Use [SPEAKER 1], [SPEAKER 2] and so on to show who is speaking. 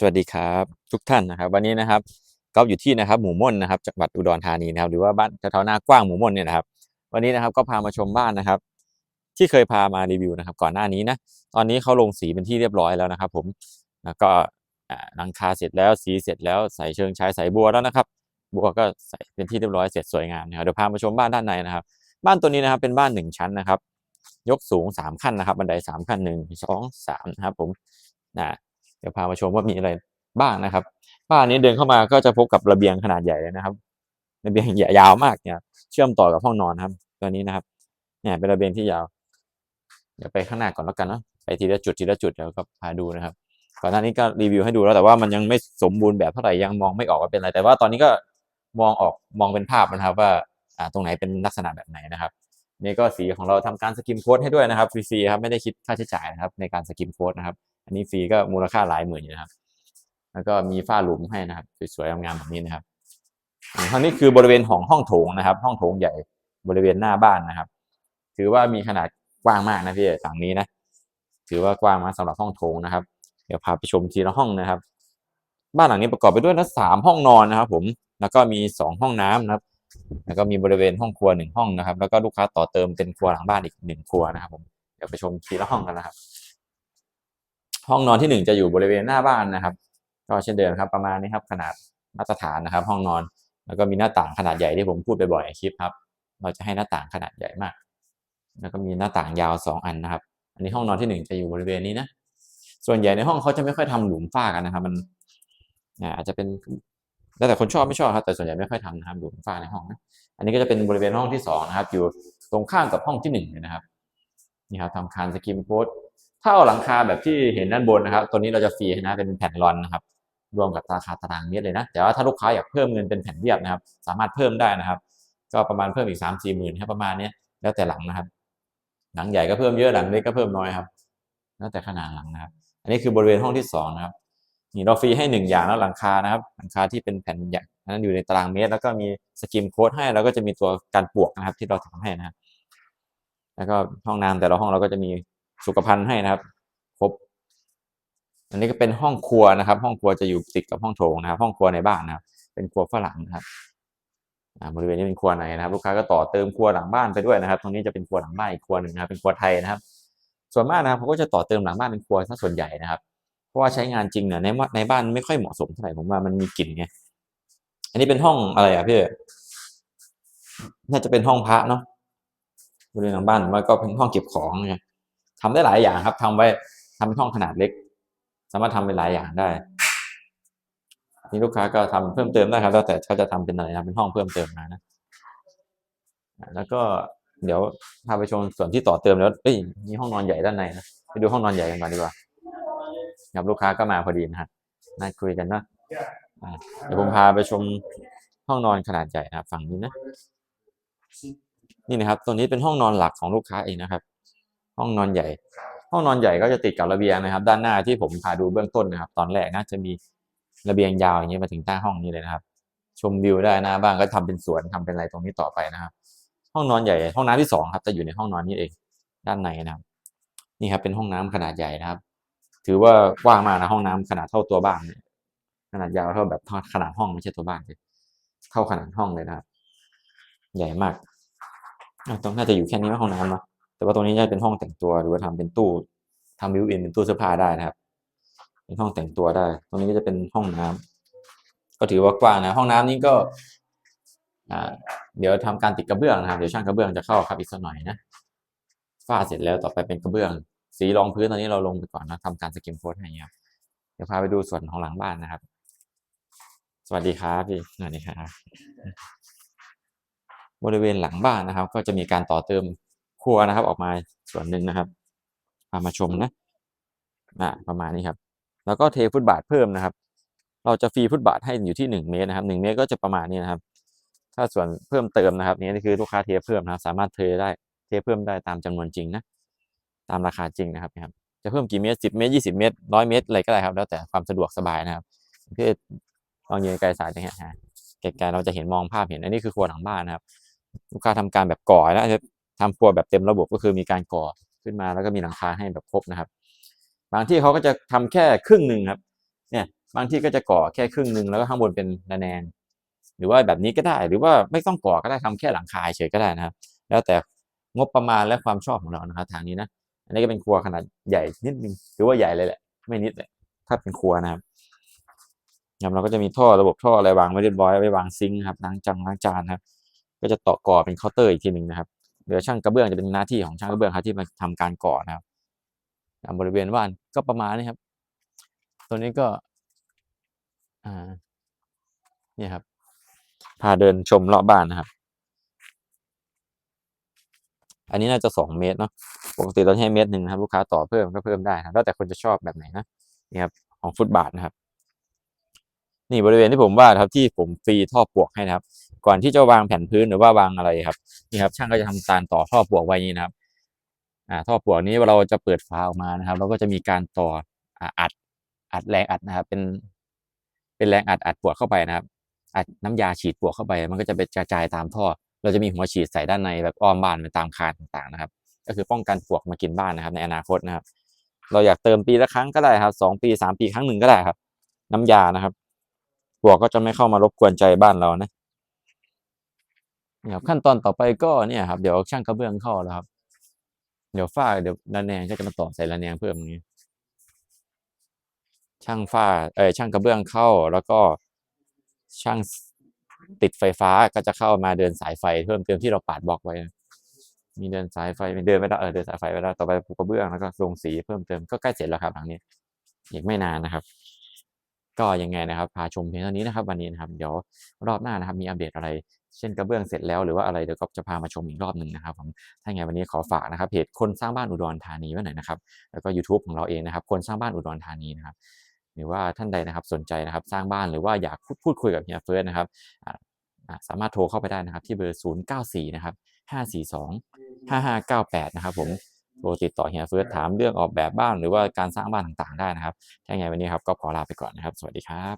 [SPEAKER 1] สวัสดีครับทุกท่านนะครับวันนี้นะครับก็อยู่ที่นะครับหมู่ม่นนะครับจังหวัดอุดรธานีนะครับหรือว่าบ้านแถวๆหน้ากว้างหมู่ม่นเนี่ยนะครับ วันนี้นะครับก็พามาชมบ้านนะครับ ที่เคยพามารีวิวนะครับ ก่อนหน้านี้นะตอนนี้เขาลงสีเป็นที่เรียบร้อยแล้วนะครับ ผมแล้วก็หลังคาเสร็จแล้วสีเสร็จแล้วใส่เชิงชายใส่บัวแล้วนะครับ บัวก็ใส่เป็นที่เรียบร้อยเสร็จสวยงามนะครับเดี๋ยวพามาชมบ้านด้านในนะครับ บ้านตัวนี้นะครับเป็นบ้านหนึ่งชั้นนะครับ ยกสูงสามขั้นนะครับ บันไดสามขั้นหนึ่งสองสามนะครับ ผมนะ เดี๋ยวพามาชมว่ามีอะไรบ้างนะครับ บ้านนี้เดินเข้ามาก็จะพบกับระเบียงขนาดใหญ่เลยนะครับ ระเบียงใหญ่ยาวมากเนี่ย เชื่อมต่อกับห้องนอนครับ ตัวนี้นะครับ เนี่ยเป็นระเบียงที่ยาว เดี๋ยวไปข้างหน้าก่อนแล้วกันเนาะ ไปทีละจุดทีละจุดเดี๋ยวก็พาดูนะครับ ก่อนหน้านี้ก็รีวิวให้ดูแล้วแต่ว่ามันยังไม่สมบูรณ์แบบเท่าไหร่ยังมองไม่ออกว่าเป็นอะไร แต่ว่าตอนนี้ก็มองออกมองเป็นภาพนะครับ ว่าอ่าตรงไหนเป็นลักษณะแบบไหนนะครับนี่ก็สีของเราทำการสกิมโค้ดให้ด้วยนะครับฟรีๆครับไม่ได้คิดค่าใช้จ่ายนะครับในการสกิมโค้ดนะครับ อันนี้ฟรีก็มูลค่าหลายหมื่นอยู่นะครับ แล้วก็มีฝ้าหลุมให้นะครับสวยๆงามๆแบบนี้นะครับอ่าทางนี้คือบริเวณของห้องโถงนะครับ ห้องโถงใหญ่บริเวณหน้าบ้านนะครับ ถือว่ามีขนาดกว้างมากนะพี่ฝั่งนี้นะถือว่ากว้างมากสำหรับห้องโถงนะครับ เดี๋ยวพาไปชมทีละห้องนะครับ บ้านหลังนี้ประกอบไปด้วยนะสามห้องนอนนะครับ ผมแล้วก็มีสองห้องน้ำนะครับ แล้วก็มีบริเวณห้องครัวหนึ่งห้องนะครับ แล้วก็ลูกค้าต่อเติมเป็นครัวหลังบ้านอีกหนึ่งครัวนะครับ ผมเดี๋ยวไปชมทีละห้องกันนะครับ ห้องนอนที่หนึ่งจะอยู่บริเวณหน้าบ้านนะครับ ก็เช่นเดิมครับประมาณนี้ครับขนาดมาตรฐานนะครับ ห้องนอนแล้วก็มีหน้าต่างขนาดใหญ่ที่ผมพูดบ่อยๆคลิปครับ เราจะให้หน้าต่างขนาดใหญ่มาก แล้วก็มีหน้าต่างยาวสองอันนะครับ อันนี้ห้องนอนที่หนึ่งจะอยู่บริเวณนี้นะส่วนใหญ่ในห้องเขาจะไม่ค่อยทำหลุมฝ้ากันนะครับ มันอาจจะเป็นแล้วแต่คนชอบไม่ชอบครับแต่ส่วนใหญ่ไม่ค่อยทำนะครับหลุมฝ้าในห้องนะอันนี้ก็จะเป็นบริเวณห้องที่สองนะครับ อยู่ตรงข้ามกับห้องที่หนึ่งเลยนะครับนี่ครับทำคานสกิมโพส ถ้าเอาหลังคาแบบที่เห็นด้านบนนะครับ ตัวนี้เราจะฟรีนะเป็นแผ่นรอนนะครับ รวมกับราคาตารางเมตรเลยนะ แต่ว่าถ้าลูกค้าอยากเพิ่มเงินเป็นแผ่นเรียบนะครับ สามารถเพิ่มได้นะครับ ก็ประมาณเพิ่มอีกสามสี่หมื่นครับประมาณนี้แล้วแต่หลังนะครับ หลังใหญ่ก็เพิ่มเยอะหลังเล็กก็เพิ่มน้อยครับ แล้วแต่ขนาดหลังนะครับ อันนี้คือบริเวณห้องที่สองนะครับนี่เราฟรีให้หนึ่งอย่างแล้วหลังคานะครับ หลังคาที่เป็นแผ่นใหญ่อันนั้นอยู่ในตารางเมตร แล้วก็มีสกิมโค้ดให้แล้วก็จะมีตัวการปลวกนะครับ ที่เราทำให้นะครับแล้วก็ห้องน้ำแต่ละห้องเราก็จะมี สุขภัณฑ์ให้นะครับ ครบ อันนี้ก็เป็นห้องครัวนะครับ ห้องครัวจะอยู่ติดกับห้องโถงนะครับ ห้องครัวในบ้านนะครับ เป็นครัวฝรั่งนะครับอ่าบริเวณนี้เป็นครัวในนะครับ ลูกค้าก็ต่อเติมครัวหลังบ้านไปด้วยนะครับ ตรงนี้จะเป็นครัวหลังบ้านอีกครัวหนึ่งนะครับ เป็นครัวไทยนะครับ ส่วนมากนะครับเขาก็จะต่อเติมหลังบ้านเป็นครัวซะส่วนใหญ่นะครับ เพราะว่าใช้งานจริงเนี่ยในในบ้านไม่ค่อยเหมาะสมเท่าไหร่ผมว่ามันมีกลิ่นไง อันนี้เป็นห้องอะไรอะพี่น่าจะเป็นห้องพระเนาะบริเวณหลังบ้านมว่าก็เป็นห้องเก็บของไง ทำได้หลายอย่างครับทำไว้ทำเป็นห้องขนาดเล็ก สามารถทำเป็นหลายอย่างได้นี่ลูกค้าก็ทำเพิ่มเติมได้ครับแล้วแต่เขาจะทำเป็นอะไรนะเป็นห้องเพิ่มเติมมานะแล้วก็เดี๋ยวพาไปชมส่วนที่ต่อเติมแล้วเอ้ยมีห้องนอนใหญ่ด้านในนะไปดูห้องนอนใหญ่กันก่อนดีกว่าครับลูกค้าก็มาพอดีนะฮะน่าคุยกันนะเดี๋ยวผมพาไปชมห้องนอนขนาดใหญ่นะครับฝั่งนี้นะ นี่นะครับ ตัวนี้เป็นห้องนอนหลักของลูกค้าเองนะครับ ห้องนอนใหญ่ ห้องนอนใหญ่ก็จะติดกับระเบียงนะครับ ด้านหน้าที่ผมพาดูเบื้องต้นนะครับ ตอนแรกนะจะมีระเบียงยาวอย่างนี้มาถึงใต้ห้องนี้เลยนะครับ ชมวิวได้นะบ้างก็ทำเป็นสวนทำเป็นอะไรตรงนี้ต่อไปนะครับ ห้องนอนใหญ่ ห้องน้ำที่สองครับจะอยู่ในห้องนอนนี้เองด้านในนะครับ นี่ครับเป็นห้องน้ำขนาดใหญ่นะครับ ถือว่ากว้างมากนะห้องน้ำขนาดเท่าตัวบ้านเนี่ยขนาดยาวเท่าแบบขนาดห้องไม่ใช่ตัวบ้านเลยเท่าขนาดห้องเลยนะครับ ใหญ่มากต้องน่าจะอยู่แค่นี้ห้องน้ำเนาะ แต่ว่าตรงนี้จะเป็นห้องแต่งตัวหรือว่าทำเป็นตู้ทำวิวอินเป็นตู้เสื้อผ้าได้นะครับ เป็นห้องแต่งตัวได้ ตรงนี้ก็จะเป็นห้องน้ำก็ถือว่ากว้างนะห้องน้ำนี้ก็เดี๋ยวทำการติดกระเบื้องนะครับเดี๋ยวช่างกระเบื้องจะเข้าครับอีกสักหน่อยนะฝ้าเสร็จแล้วต่อไปเป็นกระเบื้อง สีรองพื้นตอนนี้เราลงไปก่อนนะทำการสกิมโค้ดให้ครับเดี๋ยวพาไปดูส่วนของหลังบ้านนะครับ สวัสดีครับพี่สวัสดีครับบริเวณหลังบ้านนะครับ ก็จะมีการต่อเติม รัวนะครับ ออกมาส่วนหนึ่งนะครับพามาชมนะอ่าประมาณนี้ครับ แล้วก็เทฟุตบาทเพิ่มนะครับ เราจะฟรีฟุตบาทให้อยู่ที่หนึ่งเมตรนะครับหนึ่งเมตรก็จะประมาณนี้นะครับ ถ้าส่วนเพิ่มเติมนะครับนี่คือลูกค้าเทเพิ่มนะครับ สามารถเทได้เทเพิ่มได้ตามจำนวนจริงนะตามราคาจริงนะครับนะครับ จะเพิ่มกี่เมตรสิบเมตรยี่สิบเมตรร้อยเมตรอะไรก็ได้ครับ แล้วแต่ความสะดวกสบายนะครับเพื่อลองยืนไกลสายจะเห็นฮะไกลๆเราจะเห็นมองภาพเห็นอันนี้คือครัวหลังบ้านนะครับ ลูกค้าทำการแบบก่อแล้วจะ ทำครัวแบบเต็มระบบก็คือมีการก่อขึ้นมาแล้วก็มีหลังคาให้แบบครบนะครับ บางที่เขาก็จะทำแค่ครึ่งหนึ่งครับเนี่ยบางที่ก็จะก่อแค่ครึ่งหนึ่งแล้วก็ข้างบนเป็นระแนงหรือว่าแบบนี้ก็ได้หรือว่าไม่ต้องก่อก็ได้ทำแค่หลังคาเฉยก็ได้นะครับ แล้วแต่งบประมาณและความชอบของเรานะครับทางนี้นะอันนี้ก็เป็นครัวขนาดใหญ่นิดนึงถือว่าใหญ่เลยแหละ ไม่นิดเลยถ้าเป็นครัวนะครับครับเราก็จะมีท่อระบบท่ออะไรวางไว้เรียบร้อยไว้วางซิงค์ครับล้างจังล้างจานครับ ก็จะต่อก่อเป็นเคาน์เตอร์อีกทีหนึ่งนะครับ เดี๋ยวช่างกระเบื้องจะเป็นหน้าที่ของช่างกระเบื้องครับที่มาทำการก่อนะครับบริเวณบ้านก็ประมาณนี้ครับ ตัวนี้ก็ อ่านี่ครับ พาเดินชมรอบบ้านนะครับ อันนี้น่าจะสองเมตรเนาะปกติเราให้เมตรหนึ่งครับ ลูกค้าต่อเพิ่มก็เพิ่มได้ครับแล้วแต่คนจะชอบแบบไหนนะนี่ครับของฟุตบาทนะครับ นี่บริเวณที่ผมว่าครับที่ผมฟรีท่อปลวกให้นะครับ ก่อนที่จะวางแผ่นพื้นหรือว่าวางอะไรครับนี่ครับช่างก็จะทำการต่อท่อปลวกไว้อย่างนี้นะครับอ่าท่อปลวกนี้เราจะเปิดฝาออกมานะครับเราก็จะมีการต่ออ่าอัดอัดแรงอัดนะครับ เป็น เป็นแรงอัดอัดปลวกเข้าไปนะครับ อัดน้ำยาฉีดปลวกเข้าไป มันก็จะไปกระจายตามท่อ เราจะมีหัวฉีดใส่ด้านในแบบอ้อมบ้านไปตามคานต่างๆนะครับ ก็คือป้องกันปลวกมากินบ้านนะครับ ในอนาคตนะครับ เราอยากเติมปีละครั้งก็ได้ครับสองปีสามปีครั้งหนึ่งก็ได้ครับ น้ำยานะครับปลวกก็จะไม่เข้ามารบกวนใจบ้านเรานะ ครับขั้นตอนต่อไปก็เนี่ยครับเดี๋ยวช่างกระเบื้องเข้าแล้วครับ เดี๋ยวฝ้าเดี๋ยวระแนงก็จะมาต่อใส่ระแนงเพิ่มอย่างนี้ ช่างฝ้าเออช่างกระเบื้องเข้าแล้วก็ช่างติดไฟฟ้าก็จะเข้ามาเดินสายไฟเพิ่มเติมที่เราปาดบล็อกไว้ มีเดินสายไฟมีเดินไปแล้วเออเดินสายไฟไปแล้วต่อไปปูกระเบื้องแล้วก็ลงสีเพิ่มเติมก็ใกล้เสร็จแล้วครับหลังนี้อีกไม่นานนะครับ ก็ยังไงนะครับ พาชมเพียงเท่านี้นะครับ วันนี้นะครับ เดี๋ยวรอบหน้านะครับ มีอัปเดตอะไร เช่นกระเบื้องเสร็จแล้วหรือว่าอะไรเดี๋ยวก็จะพามาชมอีกรอบหนึ่งนะครับผมถ้าไงวันนี้ขอฝากนะครับเพจคนสร้างบ้านอุดรธานีไว้หน่อยนะครับแล้วก็ YouTube ของเราเองนะครับ คนสร้างบ้านอุดรธานีนะครับหรือว่าท่านใดนะครับสนใจนะครับสร้างบ้านหรือว่าอยากพูดพูดคุยกับเฮียเฟิร์สนะครับสามารถโทรเข้าไปได้นะครับที่เบอร์ 094 นะครับ 542 5598 นะครับผมโทรติดต่อเฮียเฟิร์สถามเรื่องออกแบบบ้านหรือว่าการสร้างบ้านต่างๆ ได้นะครับถ้าไงวันนี้ครับก็ขอลาไปก่อนนะครับ สวัสดีครับ